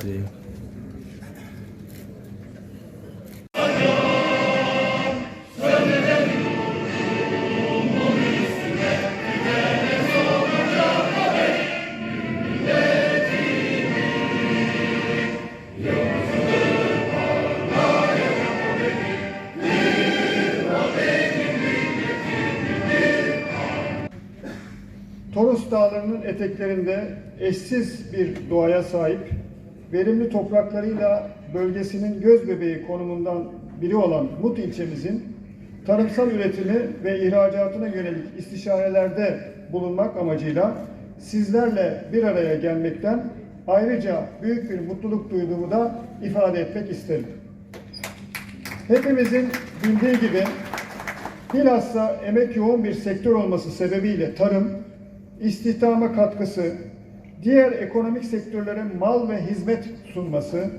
Hadi. Toros Dağları'nın eteklerinde eşsiz bir doğaya sahip, verimli topraklarıyla bölgesinin göz bebeği konumundan biri olan Mut ilçemizin tarımsal üretimi ve ihracatına yönelik istişarelerde bulunmak amacıyla sizlerle bir araya gelmekten ayrıca büyük bir mutluluk duyduğumu da ifade etmek isterim. Hepimizin bildiği gibi bilhassa emek yoğun bir sektör olması sebebiyle tarım, istihdama katkısı, diğer ekonomik sektörlere mal ve hizmet sunması,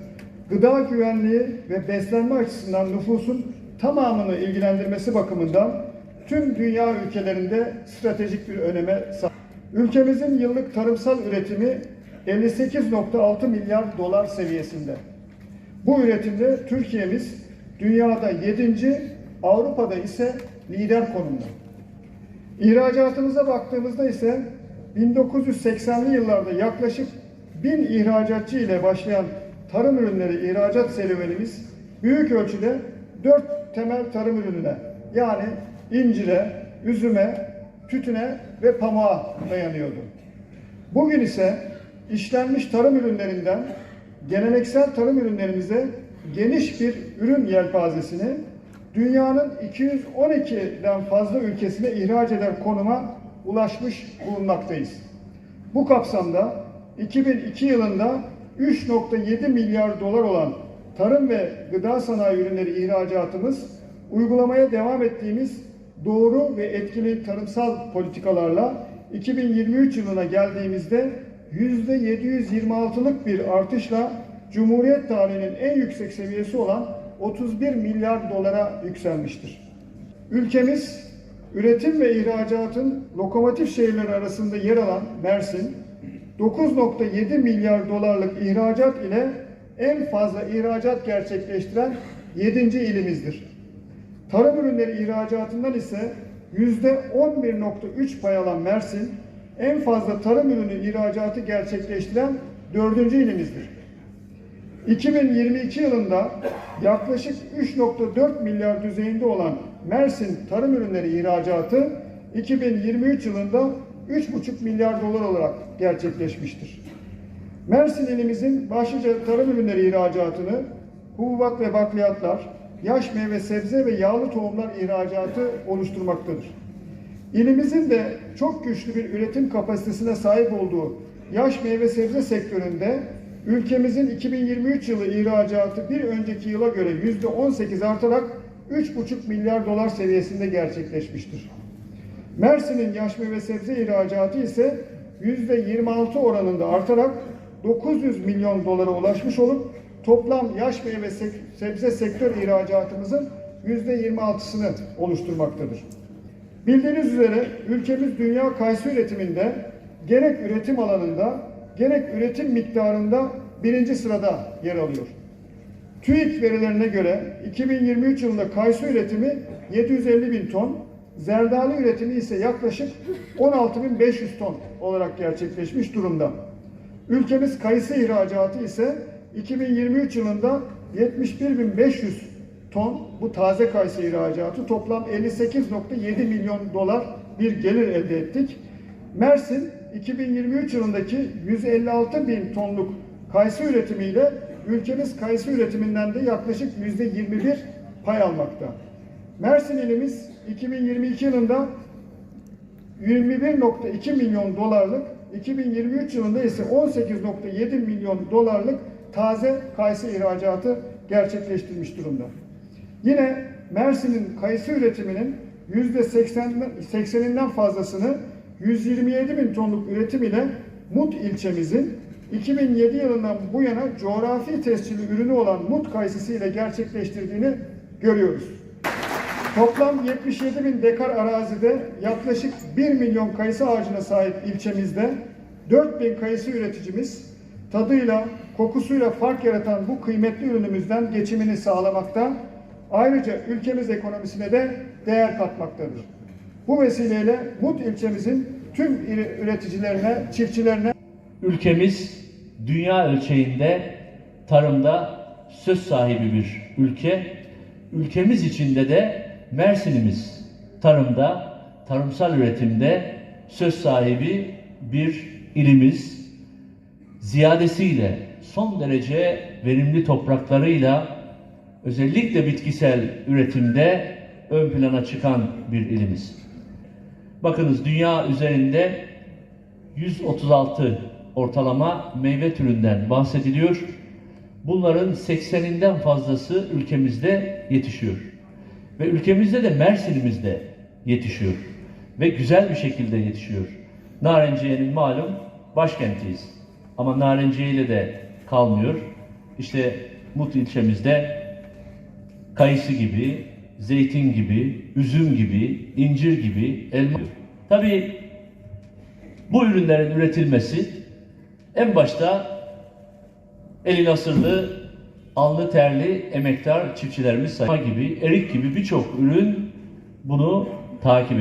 gıda güvenliği ve beslenme açısından nüfusun tamamını ilgilendirmesi bakımından tüm dünya ülkelerinde stratejik bir öneme sahip. Ülkemizin yıllık tarımsal üretimi 58.6 milyar dolar seviyesinde. Bu üretimde Türkiye'miz dünyada 7. Avrupa'da ise lider konumda. İhracatımıza baktığımızda ise 1980'li yıllarda yaklaşık 1000 ihracatçı ile başlayan tarım ürünleri ihracat serüvenimiz büyük ölçüde 4 temel tarım ürününe yani incire, üzüme, tütüne ve pamuğa dayanıyordu. Bugün ise işlenmiş tarım ürünlerinden geleneksel tarım ürünlerimize geniş bir ürün yelpazesini dünyanın 212'den fazla ülkesine ihraç eder konuma ulaşmış bulunmaktayız. Bu kapsamda 2002 yılında 3.7 milyar dolar olan tarım ve gıda sanayi ürünleri ihracatımız uygulamaya devam ettiğimiz doğru ve etkili tarımsal politikalarla 2023 yılına geldiğimizde %726'lık bir artışla Cumhuriyet tarihinin en yüksek seviyesi olan 31 milyar dolara yükselmiştir. Ülkemiz üretim ve ihracatın lokomotif şehirleri arasında yer alan Mersin, 9.7 milyar dolarlık ihracat ile en fazla ihracat gerçekleştiren 7. ilimizdir. Tarım ürünleri ihracatından ise %11.3 pay alan Mersin, en fazla tarım ürünü ihracatı gerçekleştiren 4. ilimizdir. 2022 yılında yaklaşık 3.4 milyar düzeyinde olan Mersin tarım ürünleri ihracatı 2023 yılında 3,5 milyar dolar olarak gerçekleşmiştir. Mersin ilimizin başlıca tarım ürünleri ihracatını hububat ve bakliyatlar, yaş meyve sebze ve yağlı tohumlar ihracatı oluşturmaktadır. İlimizin de çok güçlü bir üretim kapasitesine sahip olduğu yaş meyve sebze sektöründe ülkemizin 2023 yılı ihracatı bir önceki yıla göre %18 artarak 3,5 milyar dolar seviyesinde gerçekleşmiştir. Mersin'in yaş meyve sebze ihracatı ise %26 oranında artarak 900 milyon dolara ulaşmış olup toplam yaş meyve sebze sektör ihracatımızın %26'sını oluşturmaktadır. Bildiğiniz üzere ülkemiz dünya kayısı üretiminde gerek üretim alanında gerek üretim miktarında birinci sırada yer alıyor. TÜİK verilerine göre 2023 yılında kayısı üretimi 750 bin ton, zerdali üretimi ise yaklaşık 16.500 ton olarak gerçekleşmiş durumda. Ülkemiz kayısı ihracatı ise 2023 yılında 71.500 ton bu taze kayısı ihracatı toplam 58.7 milyon dolar bir gelir elde ettik. Mersin 2023 yılındaki 156 bin tonluk kayısı üretimiyle ülkemiz kayısı üretiminden de yaklaşık %21 pay almakta. Mersin ilimiz 2022 yılında 21.2 milyon dolarlık, 2023 yılında ise 18.7 milyon dolarlık taze kayısı ihracatı gerçekleştirmiş durumda. Yine Mersin'in kayısı üretiminin %80'inden fazlasını 127 bin tonluk üretim ile Mut ilçemizin 2007 yılından bu yana coğrafi tescilli ürünü olan Mut kayısısı ile gerçekleştirdiğini görüyoruz. Toplam 77 bin dekar arazide yaklaşık 1 milyon kayısı ağacına sahip ilçemizde 4 bin kayısı üreticimiz tadıyla, kokusuyla fark yaratan bu kıymetli ürünümüzden geçimini sağlamakta, ayrıca ülkemiz ekonomisine de değer katmaktadır. Bu vesileyle Mut ilçemizin tüm üreticilerine, çiftçilerine Ülkemiz dünya ölçeğinde tarımda söz sahibi bir ülke. Ülkemiz içinde de Mersin'imiz tarımda, tarımsal üretimde söz sahibi bir ilimiz. Ziyadesiyle son derece verimli topraklarıyla özellikle bitkisel üretimde ön plana çıkan bir ilimiz. Bakınız dünya üzerinde 136 ortalama meyve türünden bahsediliyor. Bunların 80'inden fazlası ülkemizde yetişiyor. Ve ülkemizde de Mersin'imizde yetişiyor. Ve güzel bir şekilde yetişiyor. Narenciye'nin malum başkentiyiz. Ama Narenciye ile de kalmıyor. İşte Mut ilçemizde kayısı gibi, zeytin gibi, üzüm gibi, incir gibi, elma. Tabii bu ürünlerin üretilmesi en başta eli nasırlı, alnı terli emektar çiftçilerimiz sayma gibi, erik gibi birçok ürün bunu takip ediyor.